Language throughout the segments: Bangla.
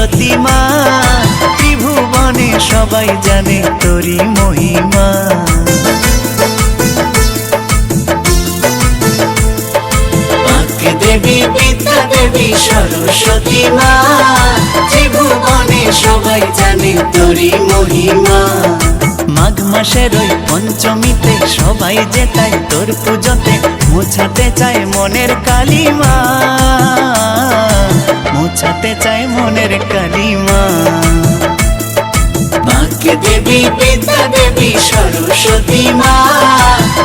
দেবী বিদ্যা দেবী সরস্বতী মা ত্রিভুবনে সবাই জানে তোরি মহিমা। দেবী, বিদ্যা দেবী, সরস্বতী মা। ত্রিভুবনে সবাই জানে তোরি মহিমা। মাঘ মাসের ওই পঞ্চমীতে সবাই যেতায় তোর পুজোতে। মোছাতে চায় মনের কালিমা। মোছাতে চায় মনের কালিমা। বাক্যে দেবী বিদ্যা দেবী, সরস্বতী মা,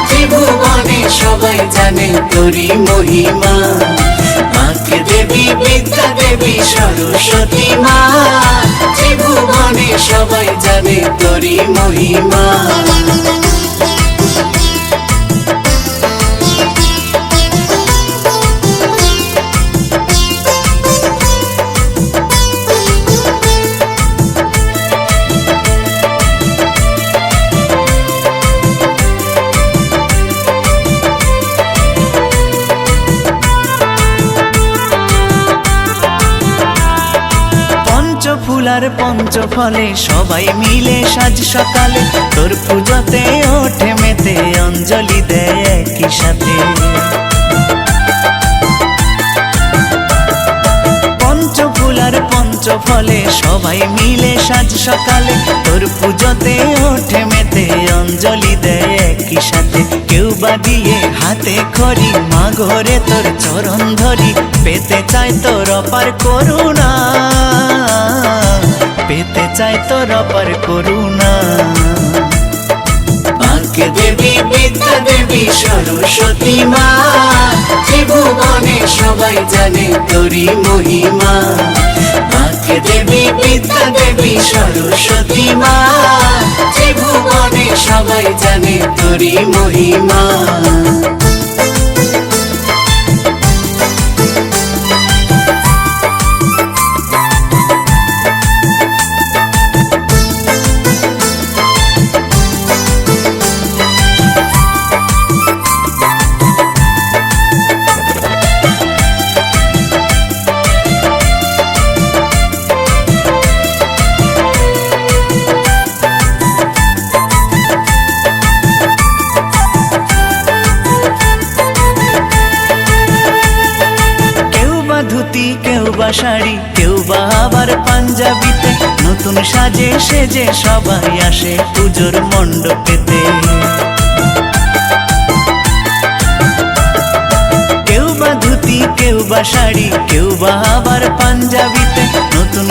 ত্রিভুবনে সবাই জানে তোরি মহিমা। বাক্যে দেবী বিদ্যা দেবী, সরস্বতী মা, ত্রিভুবনে সবাই জানে তোরি মহিমা। পঞ্চফলে সবাই মিলে সাজ সকালে। তোর পুজোতে ওঠে মেতে, অঞ্জলি দেয় একই সাথে। পঞ্চফুলার পঞ্চফলে সবাই মিলে সাজ সকালে। তোর পুজোতে ওঠে মেতে, অঞ্জলি দেয় একই সাথে। কেউ বা দিয়ে হাতে খড়ি, মা ঘরে তোর চরণ ধরি। পেতে চায় তোর অপার করুণা। পেতে চায় তোর অপার করুণা। বাক্যে দেবী, বিদ্যা দেবী সরস্বতী মা ত্রিভুবনে সবাই জানে তোরি মহিমা। বাক্যে দেবী, বিদ্যা দেবী সরস্বতী মা ত্রিভুবনে সবাই জানে তোরি মহিমা।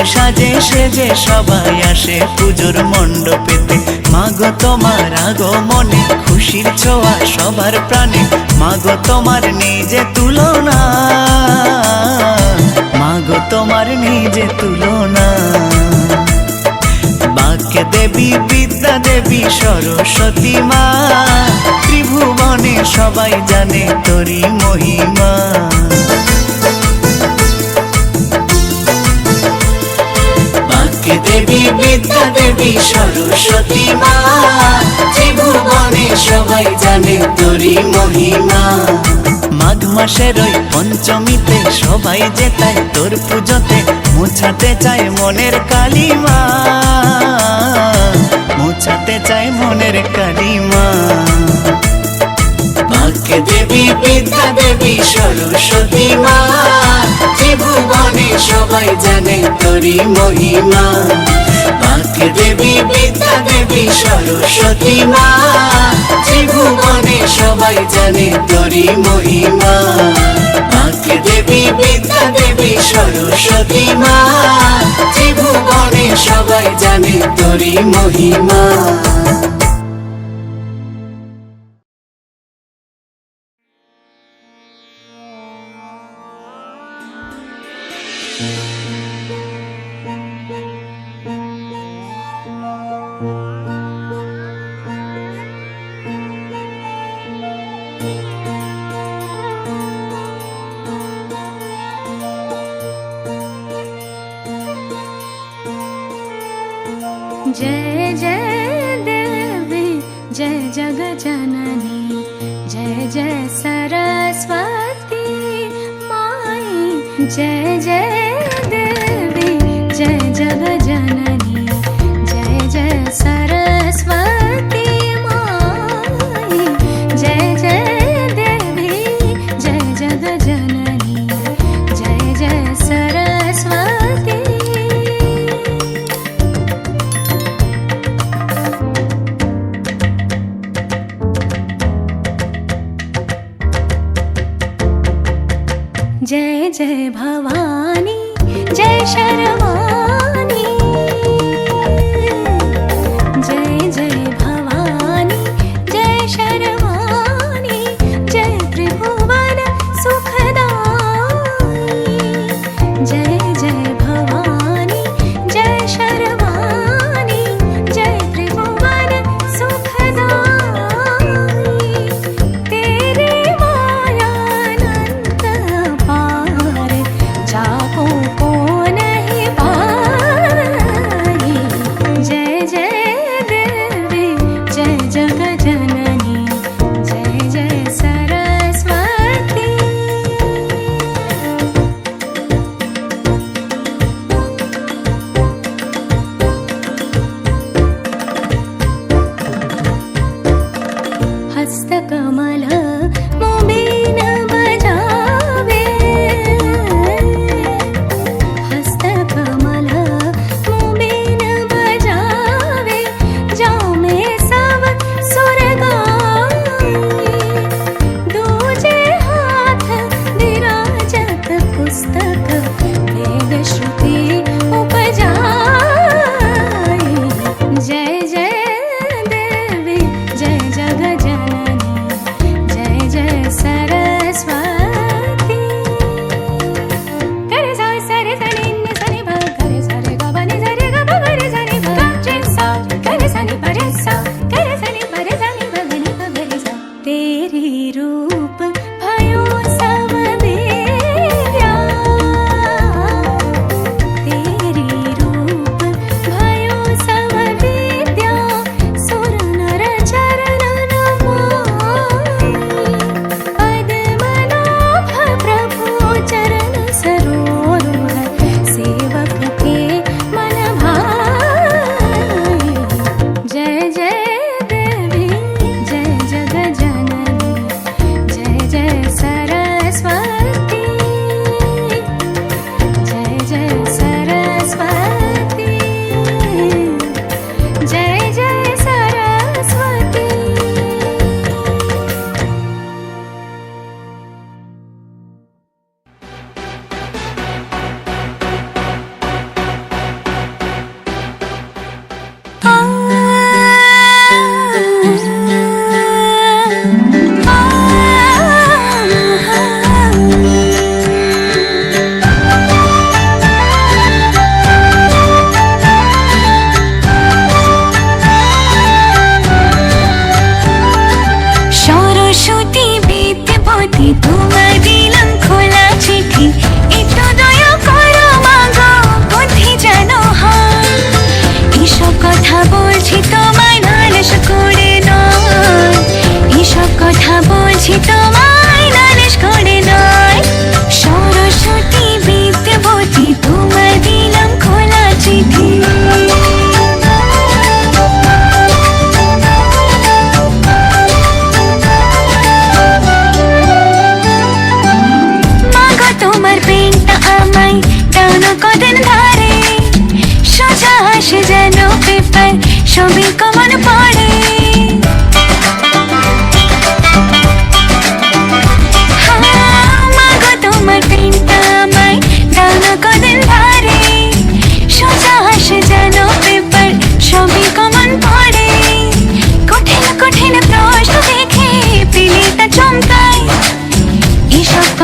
সাজে সেজে সবাই আসে পুজোর মণ্ডপেতে। মাগো তোমার আগমনে খুশির ছোঁয়া সবার প্রাণে। মাগো তোমার নিজে তুলনা। মাগো তোমার নিজে তুলনা। বাক্যে দেবী, বিদ্যা দেবী, সরস্বতী মা। ত্রিভুবনে সবাই জানে তোরি মহিমা। দেবী, বিদ্যা দেবী, সরস্বতী মা। ত্রিভুবনে সবাই জানে তোরি মহিমা। মাঘ মাসের ওই পঞ্চমীতে সবাই যেতায় তোর পুজোতে, মোছাতে চায় মনের কালিমা। মোছাতে চায় মনের কালিমা। বাক্যে দেবী, বিদ্যা দেবী, সরস্বতী মা। সবাই জানে তোরি মহিমা। বাক্যে দেবী বিদ্যা দেবী, সরস্বতী মা। ত্রিভুবনে সবাই জানে তোরি মহিমা। বাক্যে দেবী বিদ্যা দেবী, সরস্বতী মা। ত্রিভুবনে সবাই জানে তোরি মহিমা। जय सरस्वती माई जय जय देवी जय जग जन जय भवा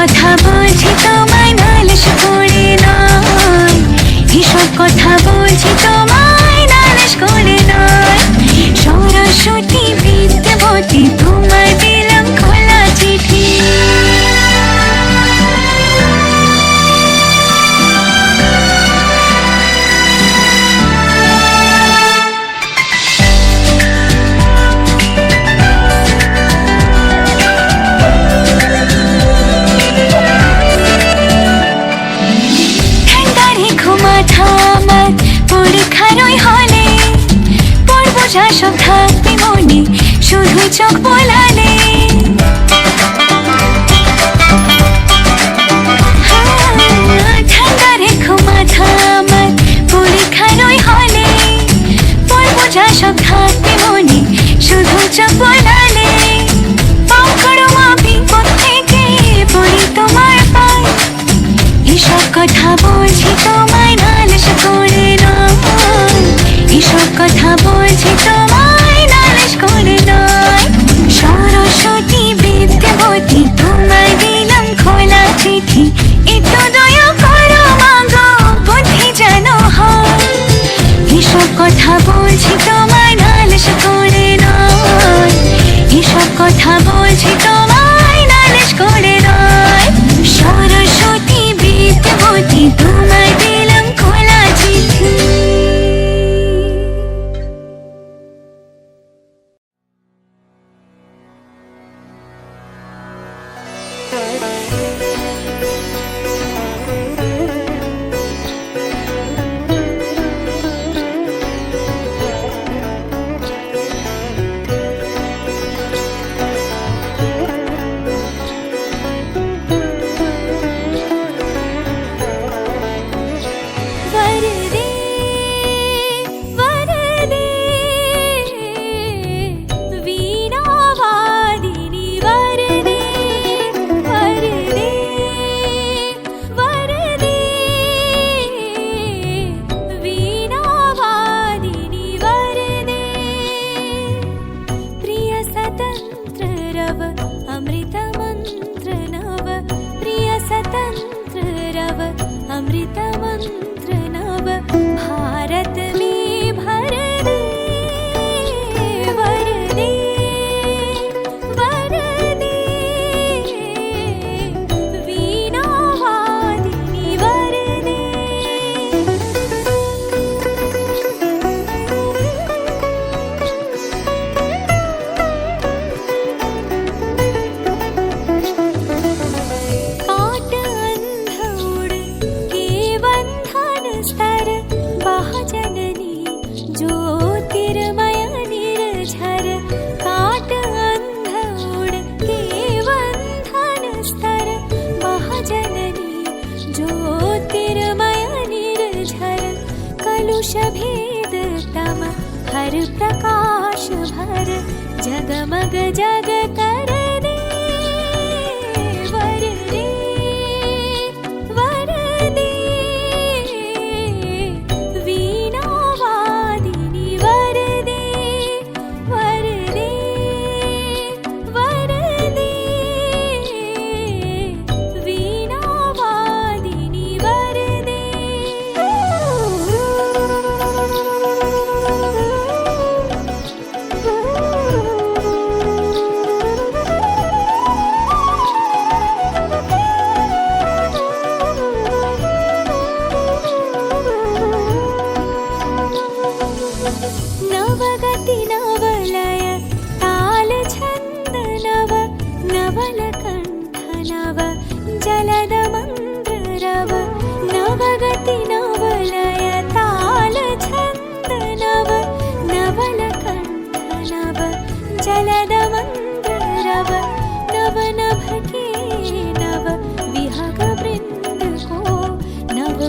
কথা বলছি তোমায় নালিশ করে নয়। এসব কথা বলছি তোমায় নালিশ করে নয়। সরস্বতী বিদ্যাপতি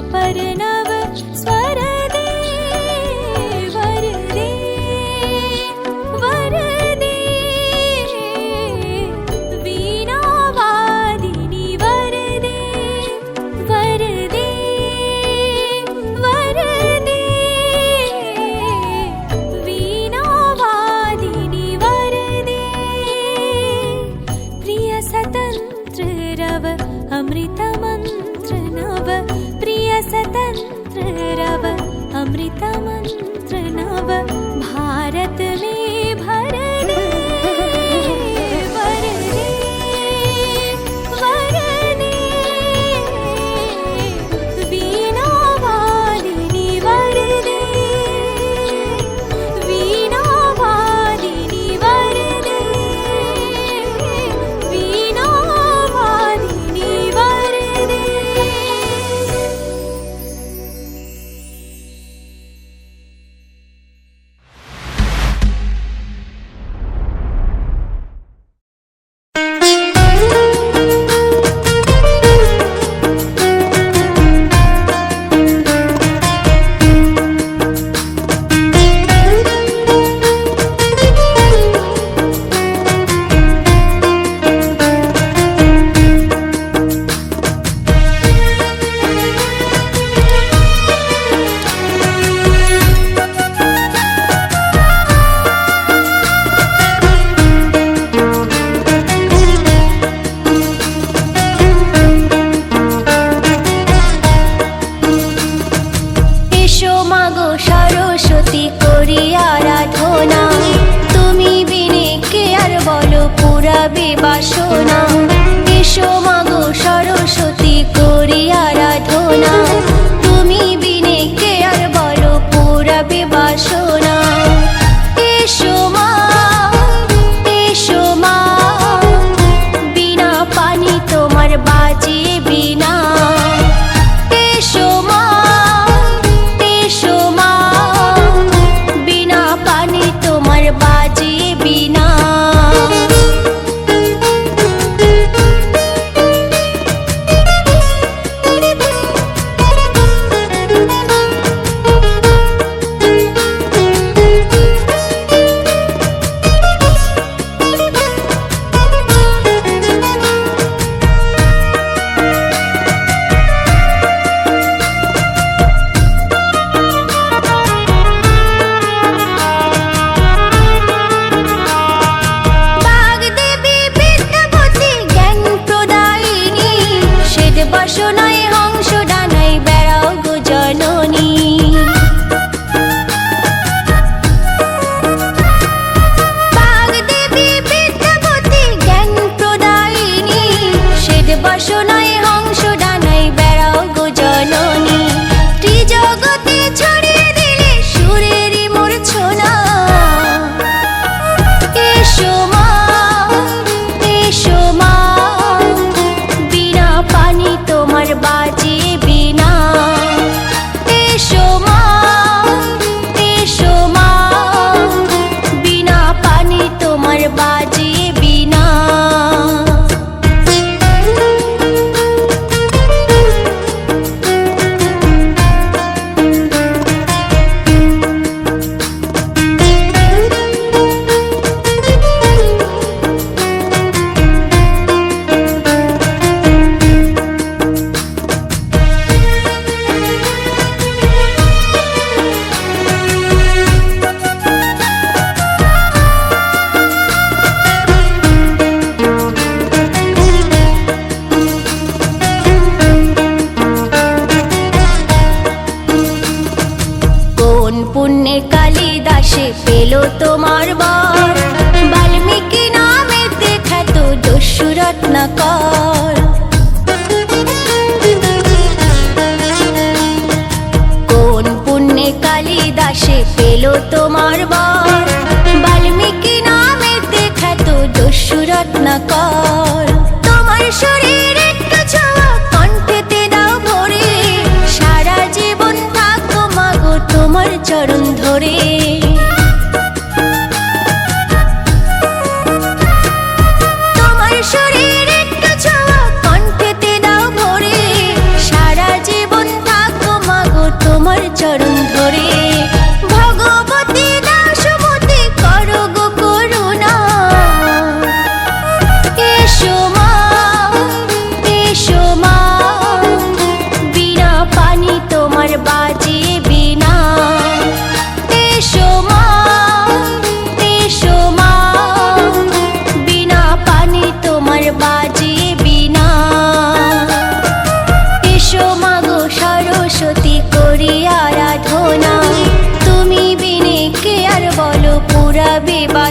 பருணவ বাসনা সে পেল তোমার বর। বাল্মীকি নামে দেখাতো যশু রত্নাকর।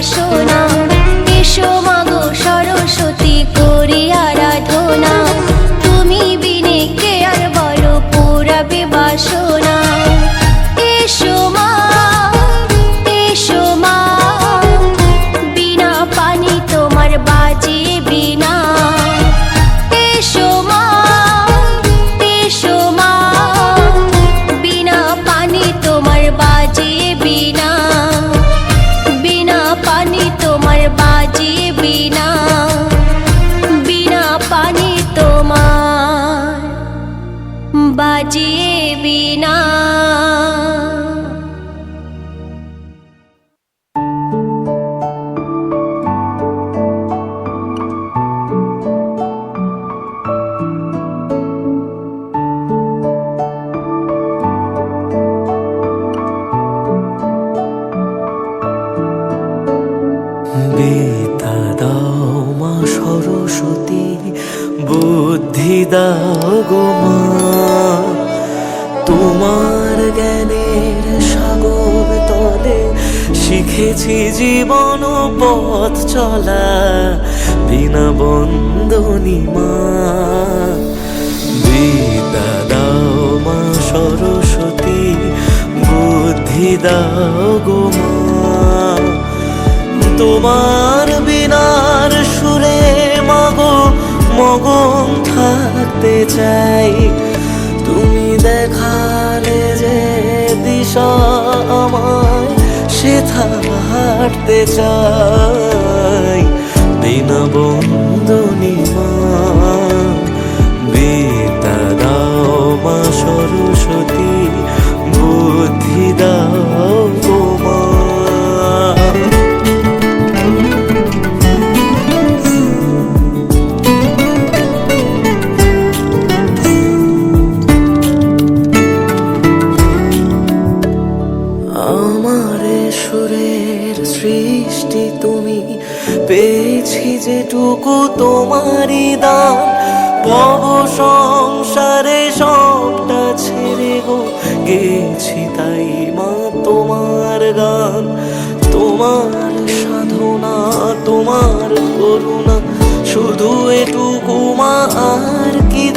বাসনা চলা বিনা বন্ধনী মা। দাও মা সরস্বতী, বুদ্ধি দাও গো তোমার বিনার সুরে মগ, মগন থাকতে চাই। তুমি দেখালে যে দিশা হাঁটতে চাই। বিনা বন্ধনী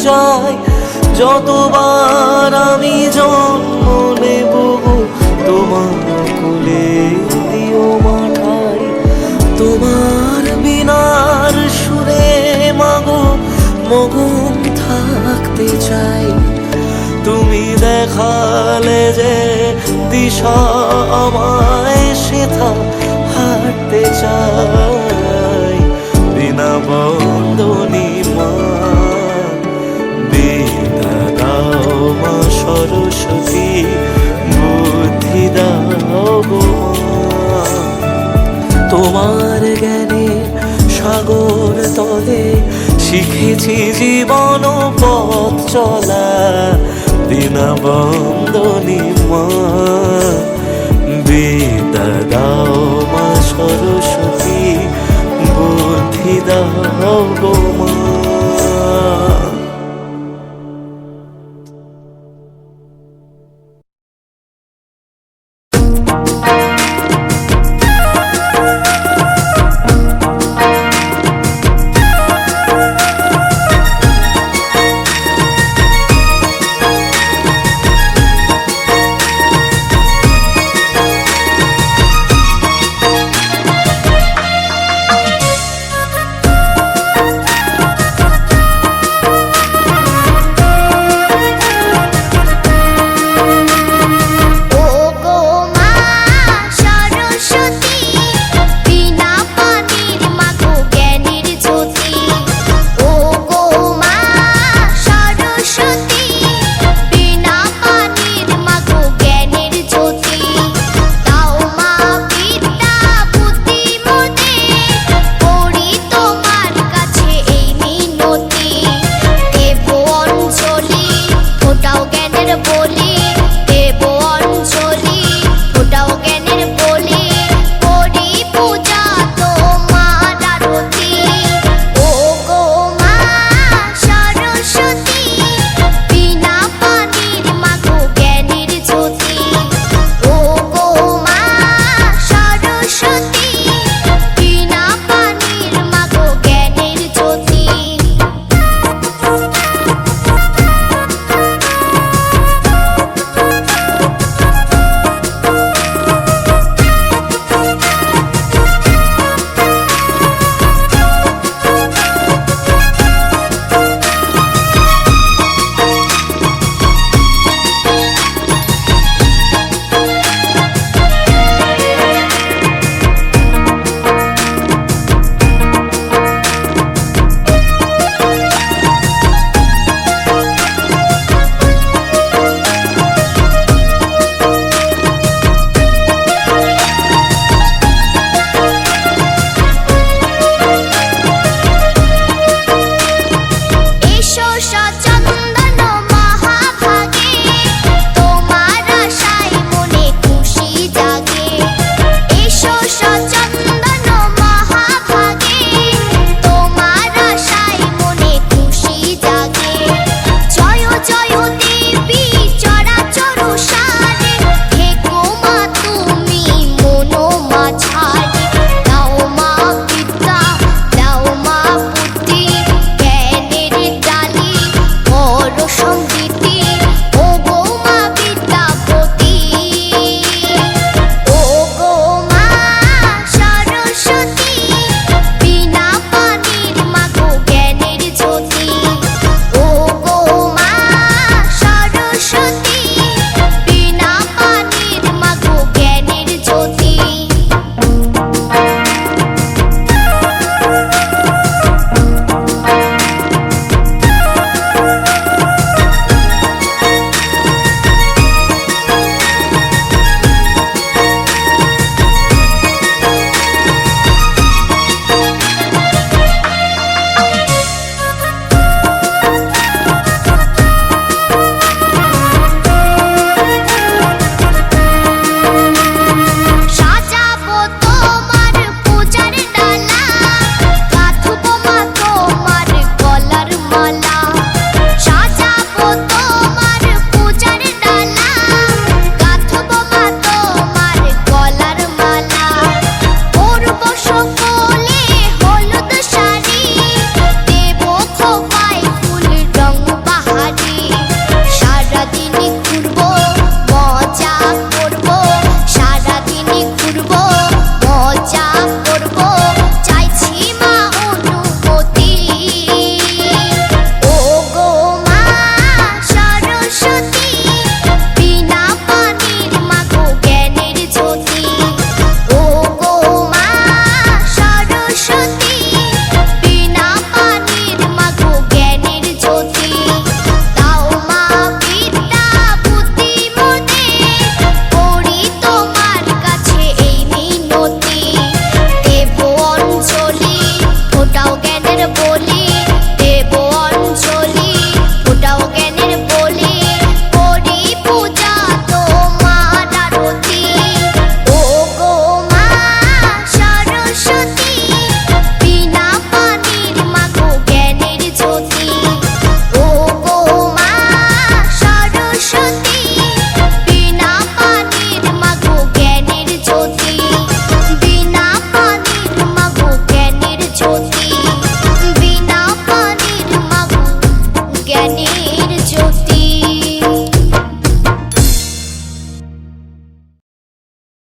চাই, যতবার আমি জন্ম নেব, তোমার কোলে দিও মাঠাই তোমার বিনার সুরে মাগো, মগন থাকতে চাই। তুমি দেখালে যে দিশা আমায় সেথা হাঁটতে চাই। বিনা বন্ধনী মা সরস্বতী বুদ্ধি দাও তোমার জ্ঞানে সাগর তলে শিখেছি জীবন পথ চলা বিনা বন্দনী মা। বিদ্যা দাও মা সরস্বতী বুদ্ধি দাও গো